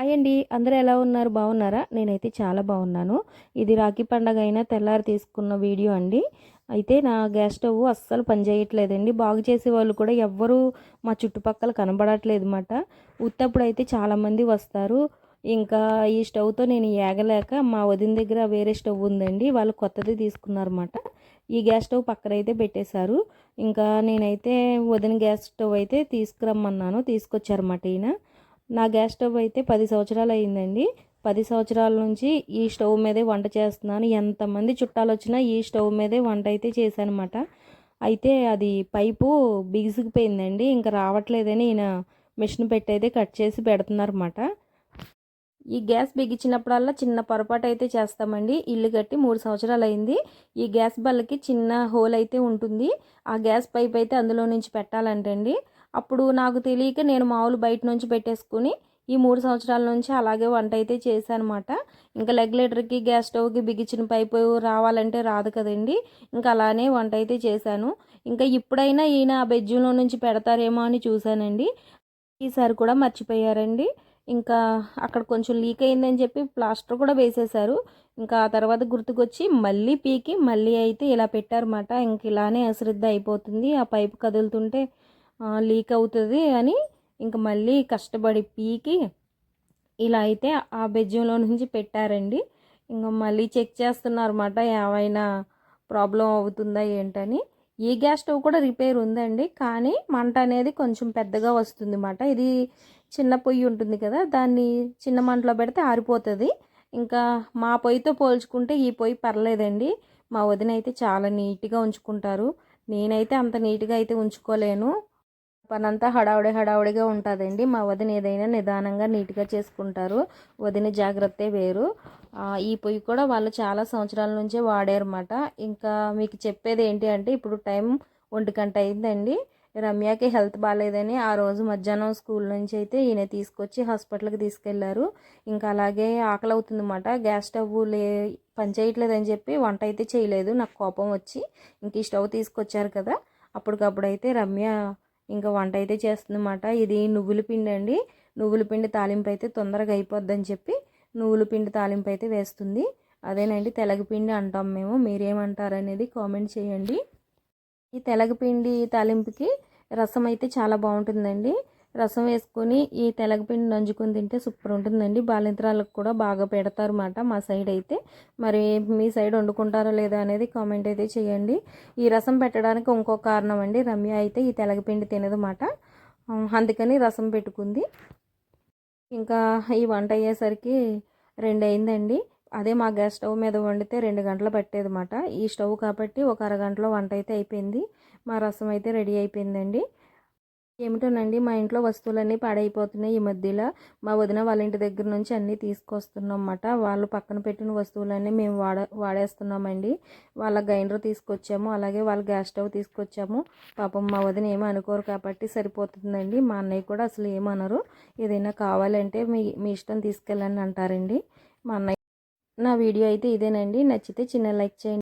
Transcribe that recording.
అయ్యండి అండి. అందరూ ఎలా ఉన్నారు? బాగున్నారా? నేనైతే చాలా బాగున్నాను. ఇది రాఖీ పండగ అయినా తెల్లారి తీసుకున్న వీడియో అండి. అయితే నా గ్యాస్ స్టవ్ అస్సలు పనిచేయట్లేదండి బాగు చేసే వాళ్ళు కూడా ఎవ్వరూ మా చుట్టుపక్కల కనబడట్లేదు అనమాట ఉత్తప్పుడు అయితే చాలామంది వస్తారు. ఇంకా ఈ స్టవ్తో నేను ఏగలేక మా వదిన దగ్గర వేరే స్టవ్ ఉందండి. వాళ్ళు కొత్తది తీసుకున్నారన్నమాట. ఈ గ్యాస్ స్టవ్ పక్కన అయితే పెట్టేశారు. ఇంకా నేనైతే వదిన గ్యాస్ స్టవ్ అయితే తీసుకురమ్మన్నాను. తీసుకొచ్చారన్నమాట ఈయన. నా గ్యాస్ స్టవ్ అయితే పది సంవత్సరాలు అయిందండి. పది సంవత్సరాల నుంచి ఈ స్టవ్ మీదే వంట చేస్తున్నాను. ఎంతమంది చుట్టాలు వచ్చినా ఈ స్టవ్ మీదే వంట అయితే చేశానమాట. అయితే అది పైపు బిగుసుకుపోయిందండి. ఇంకా రావట్లేదని ఈయన మిషన్ పెట్టి అయితే కట్ చేసి పెడుతున్నారన్నమాట. ఈ గ్యాస్ బిగించినప్పుడల్లా చిన్న పొరపాటు అయితే చేస్తామండి. ఇల్లు కట్టి మూడు సంవత్సరాలు అయింది. ఈ గ్యాస్ బల్లకి చిన్న హోల్ అయితే ఉంటుంది. ఆ గ్యాస్ పైప్ అయితే అందులో నుంచి పెట్టాలంటండి. అప్పుడు నాకు తెలియక నేను మామూలు బయట నుంచి పెట్టేసుకుని ఈ మూడు సంవత్సరాల నుంచి అలాగే వంట అయితే చేశానమాట. ఇంకా రెగ్యులేటర్కి గ్యాస్ స్టవ్కి బిగించిన పైపు రావాలంటే రాదు కదండి. ఇంకా అలానే వంట అయితే చేశాను. ఇంకా ఇప్పుడైనా ఈయన ఆ బెజ్జంలో నుంచి పెడతారేమో అని చూశానండి. ఈసారి కూడా మర్చిపోయారండి. ఇంకా అక్కడ కొంచెం లీక్ అయిందని చెప్పి ప్లాస్టర్ కూడా వేసేశారు. ఇంకా ఆ తర్వాత గుర్తుకొచ్చి మళ్ళీ పీకి మళ్ళీ అయితే ఇలా పెట్టారన్నమాట. ఇంక ఇలానే అశ్రద్ధ అయిపోతుంది. ఆ పైపు కదులుతుంటే లీక్ అవుతుంది అని ఇంక మళ్ళీ కష్టపడి పీకి ఇలా అయితే ఆ బెజ్జంలో నుంచి పెట్టారండి. ఇంకా మళ్ళీ చెక్ చేస్తున్నారన్నమాట ఏమైనా ప్రాబ్లం అవుతుందా ఏంటని. ఈ గ్యాస్ స్టవ్ కూడా రిపేర్ ఉందండి కానీ మంట అనేది కొంచెం పెద్దగా వస్తుంది అన్నమాట ఇది చిన్న పొయ్యి ఉంటుంది కదా దాన్ని చిన్న మంటలో పెడితే ఆరిపోతుంది. ఇంకా మా పొయ్యితో పోల్చుకుంటే ఈ పొయ్యి పర్లేదండి. మా వదిన అయితే చాలా నీట్గా ఉంచుకుంటారు. నేనైతే అంత నీట్గా అయితే ఉంచుకోలేను. పనంతా హడావుడి హడావుడిగా ఉంటుందండి. మా వదిన ఏదైనా నిదానంగా నీట్గా చేసుకుంటారు. వదిన జాగ్రత్తే వేరు. ఈ పొయ్యి కూడా వాళ్ళు చాలా సంవత్సరాల నుంచే వాడారన్నమాట. ఇంకా మీకు చెప్పేది ఏంటి అంటే ఇప్పుడు టైం ఒంటి గంట అయిందండి. రమ్యకి హెల్త్ బాగాలేదని ఆ రోజు మధ్యాహ్నం స్కూల్ నుంచి అయితే ఈయన తీసుకొచ్చి హాస్పిటల్కి తీసుకెళ్ళారు. ఇంకా అలాగే ఆకలి అవుతుందన్నమాట గ్యాస్ స్టవ్ లే పనిచేయట్లేదని చెప్పి వంట అయితే చేయలేదు. నాకు కోపం వచ్చి ఇంక ఈ స్టవ్ తీసుకొచ్చారు కదా. అప్పటికప్పుడు అయితే రమ్య ఇంకా వంట అయితే చేస్తుందన్నమాట. ఇది నువ్వుల పిండి అండి. నువ్వుల పిండి తాలింపు అయితే తొందరగా అయిపోద్దని చెప్పి నువ్వుల పిండి తాలింపు అయితే వేస్తుంది. అదేనండి తెలగపిండి అంటాం మేము. మీరేమంటారు అనేది కామెంట్ చేయండి. ఈ తెలగపిండి తాలింపుకి రసం అయితే చాలా బాగుంటుందండి. రసం వేసుకొని ఈ తెలగపిండి నంజుకొని తింటే సూపర్ ఉంటుందండి. బాలింతరాలకు కూడా బాగా పెడతారు అన్నమాట మా సైడ్ అయితే. మరి మీ సైడ్ వండుకుంటారో లేదో అనేది కామెంట్ అయితే చేయండి. ఈ రసం పెట్టడానికి ఇంకో కారణం అండి రమ్య అయితే ఈ తెలగపిండి తినదన్నమాట అందుకని రసం పెట్టుకుంది. ఇంకా ఈ వంట అయ్యేసరికి రెండు అయిందండి అదే మా గ్యాస్ స్టవ్ మీద వండితే రెండు గంటలు పట్టేదన్నమాట ఈ స్టవ్ కాబట్టి ఒక అరగంటలో వంట అయితే అయిపోయింది. మా రసం అయితే రెడీ అయిపోయిందండి. ఏమిటోనండి మా ఇంట్లో వస్తువులన్నీ పాడైపోతున్నాయి ఈ మధ్యలో. మా వదిన వాళ్ళ ఇంటి దగ్గర నుంచి అన్నీ తీసుకొస్తున్నాం అన్నమాట వాళ్ళు పక్కన పెట్టిన వస్తువులన్నీ మేము వాడ వాడేస్తున్నామండి. వాళ్ళ గ్రైండర్ తీసుకొచ్చాము అలాగే వాళ్ళ గ్యాస్ స్టవ్ తీసుకొచ్చాము. పాపం మా వదిన ఏమీ అనుకోరు కాబట్టి సరిపోతుందండి. మా అన్నయ్య కూడా అసలు ఏమనరు ఏదైనా కావాలంటే మీ మీ ఇష్టం తీసుకెళ్ళండి అంటారండి. మా అన్నయ్య నా వీడియో అయితే ఇదేనండి. నచ్చితే చిన్న లైక్ చేయండి.